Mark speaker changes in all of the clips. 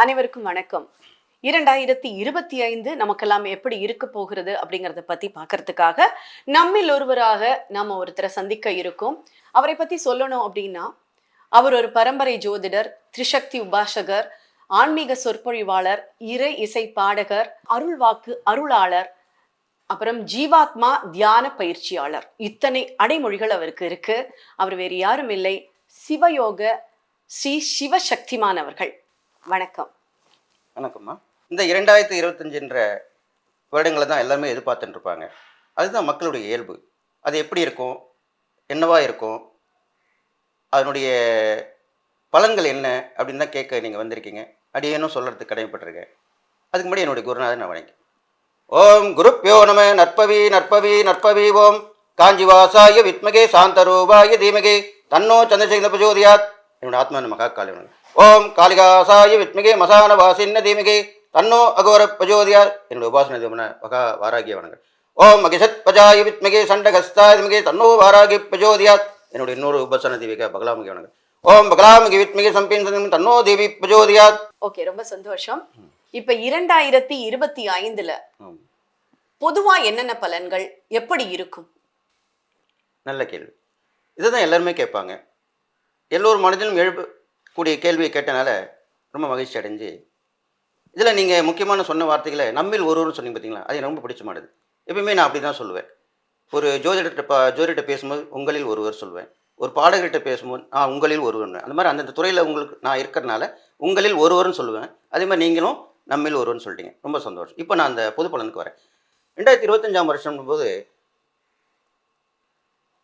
Speaker 1: அனைவருக்கும் வணக்கம். இரண்டாயிரத்தி இருபத்தி ஐந்து நமக்கெல்லாம் எப்படி இருக்க போகிறது அப்படிங்கறத பத்தி பார்க்கறதுக்காக நம்மில் ஒருவராக நாம ஒருத்தரை சந்திக்க இருக்கோம். அவரை பத்தி சொல்லணும் அப்படின்னா அவர் ஒரு பரம்பரை ஜோதிடர் திரிசக்தி உபாசகர் ஆன்மீக சொற்பொழிவாளர் இறை இசை பாடகர் அருள்வாக்கு அருளாளர் அப்புறம் ஜீவாத்மா தியான பயிற்சியாளர். இத்தனை அடைமொழிகள் அவருக்கு இருக்கு. அவர் வேறு யாரும் இல்லை. சிவயோக ஸ்ரீ சிவசக்திமான் அவர்கள். வணக்கம்.
Speaker 2: வணக்கம்மா. இந்த இரண்டாயிரத்தி இருபத்தஞ்சுன்ற வருடங்களை தான் எல்லாமே எதிர்பார்த்துட்டு இருப்பாங்க அதுதான் மக்களுடைய இயல்பு. அது எப்படி இருக்கும்? என்னவா இருக்கும்? அதனுடைய பலன்கள் என்ன? அப்படின்னு தான் கேட்க நீங்கள் வந்திருக்கீங்க. அடியேனும் சொல்கிறதுக்கு கடமைப்பட்டிருக்கேன். அதுக்கு முன்னாடி என்னுடைய குருநாதன் நான் வணங்கி ஓம் குருப்பியோ நம நற்பவி நற்பவி நற்பவி ஓம். காஞ்சிவாசாய வித்மகே சாந்தரூபாய தீமகே. தன்னோ சந்திரசேகர பிரஜோதியாத் என்னோட ஆத்மா மகா காளி ஓம் காளிகாசாய வித்மகே மசான வாசின்ன தீமகே. தன்னோ அகோர பிரஜோதியாத் என்னுடைய உபாசன தேவன மகா வாராகிய வணக்கம். ஓம் மகிஷத் பஜாய வித்மகே சண்டகஸ்தாய தீமகே. தன்னோ வாராகி பிரஜோதியாத் என்னுடைய இன்னொரு உபாசன தேவிகா பகலாமுகி வணக்கம். ஓம் பகலாமுகி வித்மகே சம்பின் தன்னோ தேவி பிரஜோதியாத்
Speaker 1: ஓகே ரொம்ப சந்தோஷம். இப்ப இரண்டாயிரத்தி இருபத்தி ஐந்துல. பொதுவா என்னென்ன பலன்கள்? எப்படி இருக்கும்?
Speaker 2: நல்ல கேள்வி. இதுதான் எல்லாருமே கேட்பாங்க. எல்லோரும் மனதிலும் கூடிய கேள்வியை கேட்டனால ரொம்ப மகிழ்ச்சி அடைஞ்சு இதில் நீங்கள் முக்கியமான சொன்ன வார்த்தைகளை நம்மில் ஒருவரும் சொன்னீங்க பார்த்தீங்களா அது எனக்கு ரொம்ப பிடிச்சமானது. எப்பயுமே நான் அப்படி தான் சொல்லுவேன். ஒரு ஜோதிடர்கிட்ட பா ஜோதிடர்கிட்ட பேசும்போது உங்களில் ஒருவர் சொல்வேன் ஒரு பாடகர்கிட்ட பேசும்போது ஆ உங்களில் ஒருவர் அந்த மாதிரி அந்தந்த துறையில் உங்களுக்கு நான் இருக்கிறனால உங்களில் ஒருவர்னு சொல்லுவேன். அதே மாதிரி நீங்களும் நம்மில் ஒருவர்னு சொல்லிட்டீங்க. ரொம்ப சந்தோஷம். இப்போ நான் அந்த பொது பலனுக்கு வரேன். ரெண்டாயிரத்தி இருபத்தஞ்சாம் வருஷம் போது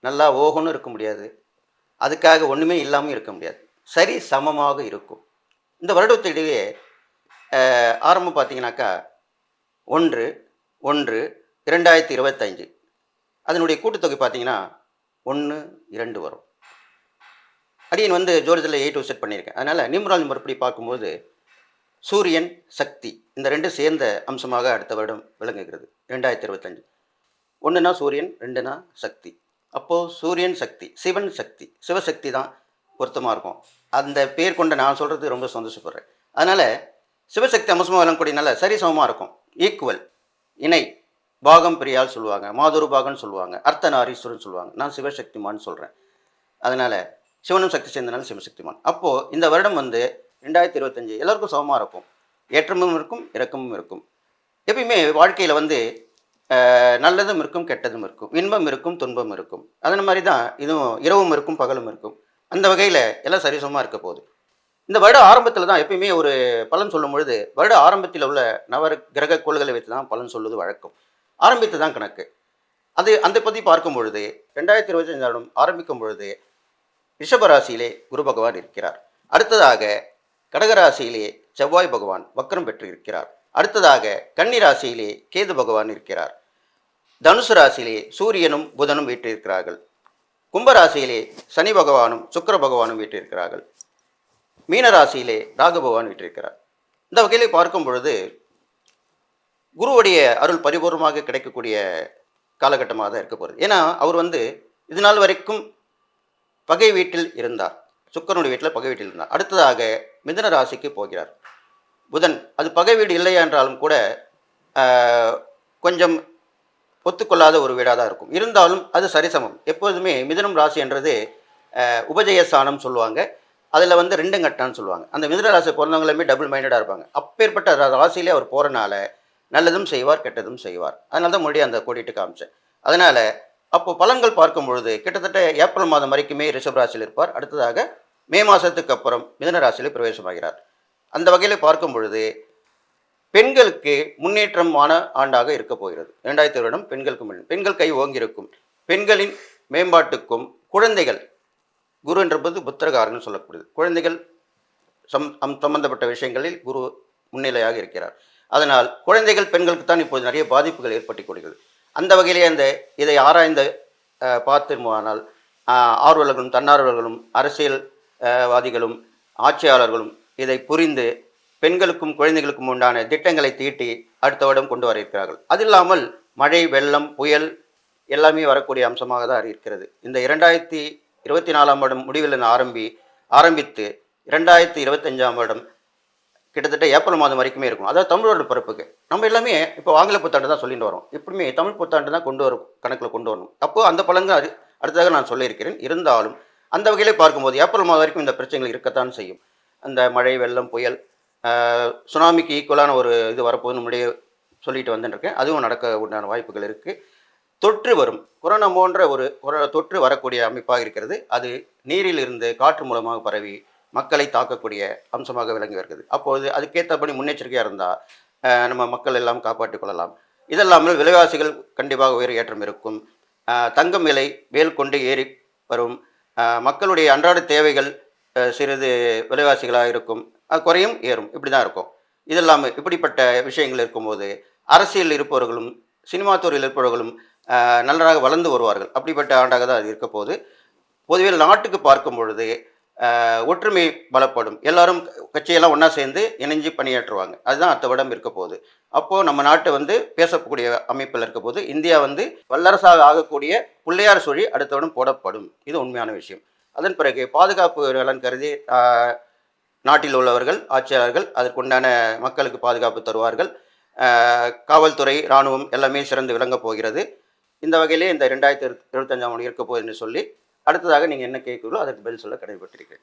Speaker 2: நல்லா ஓகனும் இருக்க முடியாது. அதுக்காக ஒன்றுமே இல்லாமல் இருக்க முடியாது. சரி சமமாக இருக்கும். இந்த வருடத்திலேயே ஆரம்பம் பார்த்தீங்கன்னாக்கா ஒன்று ஒன்று இரண்டாயிரத்தி இருபத்தஞ்சு அதனுடைய கூட்டுத்தொகை பார்த்தீங்கன்னா ஒன்று இரண்டு வரும். அடியன் வந்து ஜோதிடத்தில் எயிட் செட் பண்ணியிருக்கேன் அதனால் நிம்ரால் மறுபடி பார்க்கும்போது சூரியன் சக்தி இந்த ரெண்டும் சேர்ந்த அம்சமாக அடுத்த வருடம் விளங்குகிறது ரெண்டாயிரத்தி இருபத்தஞ்சு ஒன்றுனா சூரியன் ரெண்டுனா சக்தி. அப்போது சூரியன் சக்தி சிவன் சக்தி சிவசக்தி தான் பொருத்தமாக இருக்கும். அந்த பேர் கொண்ட நான் சொல்கிறது ரொம்ப சந்தோஷப்படுறேன். அதனால் சிவசக்தி அம்சமாக விளங்கக்கூடியனால சரிசமமாக இருக்கும். ஈக்குவல் இணை. பாகம் பிரியால் சொல்லுவாங்க. மாதுரு பாகம்னு சொல்லுவாங்க. அர்த்தநாரீஸ்வரன் சொல்லுவாங்க. நான் சிவசக்திமான்னு சொல்கிறேன் அதனால் சிவனும் சக்தி சேர்ந்தனால சிவசக்திமான். அப்போது இந்த வருடம் வந்து ரெண்டாயிரத்தி இருபத்தஞ்சு எல்லாருக்கும் சமமாக இருக்கும். ஏற்றமும் இருக்கும் இறக்கமும் இருக்கும். எப்பயுமே வாழ்க்கையில் வந்து நல்லதும் இருக்கும் கெட்டதும் இருக்கும். இன்பம் இருக்கும் துன்பம் இருக்கும். அதே மாதிரி தான் இதுவும் இரவும் இருக்கும் பகலும் இருக்கும். அந்த வகையில் எல்லாம் சரிசமமாக இருக்க போகுது. இந்த வருட ஆரம்பத்தில் தான் எப்பயுமே ஒரு பலன் சொல்லும் பொழுது வருட ஆரம்பத்தில் உள்ள நவர கிரக கோள்களை வைத்து தான் பலன் சொல்வது வழக்கம். ஆரம்பித்து தான் கணக்கு. அது அந்த பற்றி பார்க்கும் பொழுது ரெண்டாயிரத்தி இருபத்தஞ்சு வருடம் ஆரம்பிக்கும் பொழுது ரிஷபராசியிலே குரு பகவான் இருக்கிறார். அடுத்ததாக கடகராசியிலே செவ்வாய் பகவான் வக்ரம் பெற்று இருக்கிறார். அடுத்ததாக கன்னி ராசியிலே கேது பகவான் இருக்கிறார். தனுசு ராசியிலே சூரியனும் புதனும் வீற்றிருக்கிறார்கள். கும்பராசியிலே சனி பகவானும் சுக்கர பகவானும் வீற்றிருக்கிறார்கள். மீனராசியிலே ராகு பகவான் வீற்றிருக்கிறார். இந்த வகையில் பார்க்கும் பொழுது குருவுடைய அருள் பரிபூர்ணமாக கிடைக்கக்கூடிய காலகட்டமாக தான் இருக்க போகிறது. ஏன்னா அவர் வந்து இது நாள் வரைக்கும் பகை வீட்டில் இருந்தார். சுக்கரனுடைய வீட்டில் பகை வீட்டில் இருந்தார். அடுத்ததாக மிதன ராசிக்கு போகிறார். புதன் அது பகை வீடு இல்லை என்றாலும் கூட கொஞ்சம் ஒத்துக்கொள்ளாத ஒரு வீடாக தான் இருக்கும். இருந்தாலும் அது சரிசமம். எப்போதுமே மிதனம் ராசி என்றது ஆஹ், உபஜயஸ்தானம் சொல்லுவாங்க. அதில் வந்து ரெண்டு கட்டான்னு சொல்லுவாங்க. அந்த மிதன ராசி பிறந்தவங்களுமே டபுள் மைண்டடாக இருப்பாங்க. அப்பேற்பட்ட ராசியிலே அவர் போகிறனால நல்லதும் செய்வார் கெட்டதும் செய்வார். அதனால தான் முன்னாடி அந்த கோடிட்டு காமிச்சேன். அதனால் அப்போது பலன்கள் பார்க்கும் பொழுது கிட்டத்தட்ட ஏப்ரல் மாதம் வரைக்குமே ரிஷப் ராசியில் இருப்பார். அடுத்ததாக மே மாதத்துக்கு அப்புறம் மிதன ராசியில் பிரவேசமாகிறார். அந்த வகையில் பார்க்கும் பொழுது பெண்களுக்கு முன்னேற்றமான ஆண்டாக இருக்க போகிறது. இரண்டாயிரத்தி வருடம் பெண்களுக்கு பெண்கள் கை ஓங்கியிருக்கும். பெண்களின் மேம்பாட்டுக்கும் குழந்தைகள் குரு என்றபோது புத்திரகாரன் சொல்லப்படுது குழந்தைகள் சம் சம்பந்தப்பட்ட விஷயங்களில் குரு முன்னிலையாக இருக்கிறார். அதனால் குழந்தைகள் பெண்களுக்கு தான் இப்போது நிறைய பாதிப்புகள் ஏற்பட்டு கொடுக்கிறது அந்த வகையிலே அந்த இதை ஆராய்ந்த பார்த்துமானால் பார்த்திருமானால் ஆர்வலர்களும் தன்னார்வலர்களும் அரசியல் வாதிகளும் ஆட்சியாளர்களும் இதை புரிந்து பெண்களுக்கும் குழந்தைகளுக்கும் உண்டான திட்டங்களை தீட்டி அடுத்த வருடம் கொண்டு வர இருக்கிறார்கள் அது இல்லாமல் மழை வெள்ளம் புயல் எல்லாமே வரக்கூடிய அம்சமாக தான் இருக்கிறது. இந்த இரண்டாயிரத்தி இருபத்தி நாலாம் வருடம் முடிவில் ஆரம்பி ஆரம்பித்து இரண்டாயிரத்தி இருபத்தஞ்சாம் வருடம் கிட்டத்தட்ட ஏப்ரல் மாதம் வரைக்குமே இருக்கும். அதாவது தமிழோட பிறப்புக்கு. நம்ம எல்லாமே இப்போ ஆங்கில புத்தாண்டு தான் சொல்லிட்டு வரோம். எப்பவுமே தமிழ் புத்தாண்டு தான் கொண்டு வரும் கணக்கில் கொண்டு வரணும். அப்போது அந்த பலன்கள் அது அடுத்ததாக நான் சொல்லியிருக்கிறேன். இருந்தாலும் அந்த வகையிலே பார்க்கும்போது ஏப்ரல் மாதம் வரைக்கும் இந்த பிரச்சனைகள் இருக்கத்தான் செய்யும். அந்த மழை வெள்ளம் புயல் சுனாமிக்கு ஈக்குவலான ஒரு இது வரப்போகுது முன்னாடியே சொல்லிட்டு வந்துட்டுருக்கேன். அதுவும் நடக்க உண்டான வாய்ப்புகள் இருக்குது தொற்று வரும். கொரோனா போன்ற ஒரு கொரோனா தொற்று வரக்கூடிய அமைப்பாக இருக்கிறது. அது நீரில் இருந்து காற்று மூலமாக பரவி மக்களை தாக்கக்கூடிய அம்சமாக விளங்கி வருகிறது. அப்போது அதுக்கேற்றபடி முன்னெச்சரிக்கையாக இருந்தால் நம்ம மக்கள் எல்லாம் காப்பாற்றிக் கொள்ளலாம். இதல்லாமல் விலைவாசிகள் கண்டிப்பாக உயர் ஏற்றம் இருக்கும். தங்கம் விலை மேல் கொண்டு ஏறி வரும். மக்களுடைய அன்றாட தேவைகள் சிறிது விலைவாசிகளாக இருக்கும். குறையும் ஏறும். இப்படி தான் இருக்கும். இதெல்லாமல் இப்படிப்பட்ட விஷயங்கள் இருக்கும்போது அரசியல் இருப்பவர்களும் சினிமா துறையில் இருப்பவர்களும் நல்லதாக நன்றாக வளர்ந்து வருவார்கள். அப்படிப்பட்ட ஆண்டாக தான் அது இருக்க போகுது. நாட்டுக்கு பார்க்கும் பொழுது ஒற்றுமை பலப்படும். எல்லாரும் கட்சியெல்லாம் ஒன்றா சேர்ந்து இணைஞ்சு பணியாற்றுவாங்க. அதுதான் அடுத்த விடம் இருக்க போகுது. அப்போது நம்ம நாட்டை வந்து பேசக்கூடிய அமைப்பில் இருக்க போது இந்தியா வந்து வல்லரசாக ஆகக்கூடிய பிள்ளையார் சுழி அடுத்தவடம் போடப்படும். இது உண்மையான விஷயம். அதன் பிறகு பாதுகாப்பு நலன் கருதி நாட்டில் உள்ளவர்கள் ஆட்சியாளர்கள் அதற்குண்டான மக்களுக்கு பாதுகாப்பு தருவார்கள். காவல்துறை இராணுவம் எல்லாமே சிறந்து விளங்கப் போகிறது. இந்த வகையிலே இந்த ரெண்டாயிரத்தி இருபத்தஞ்சாம் ஆண்டு இருக்க போகுதுன்னு சொல்லி அடுத்ததாக நீங்கள் என்ன கேட்குறீங்களோ அதற்கு பதில் சொல்ல கடமைப்பட்டிருக்கிறேன்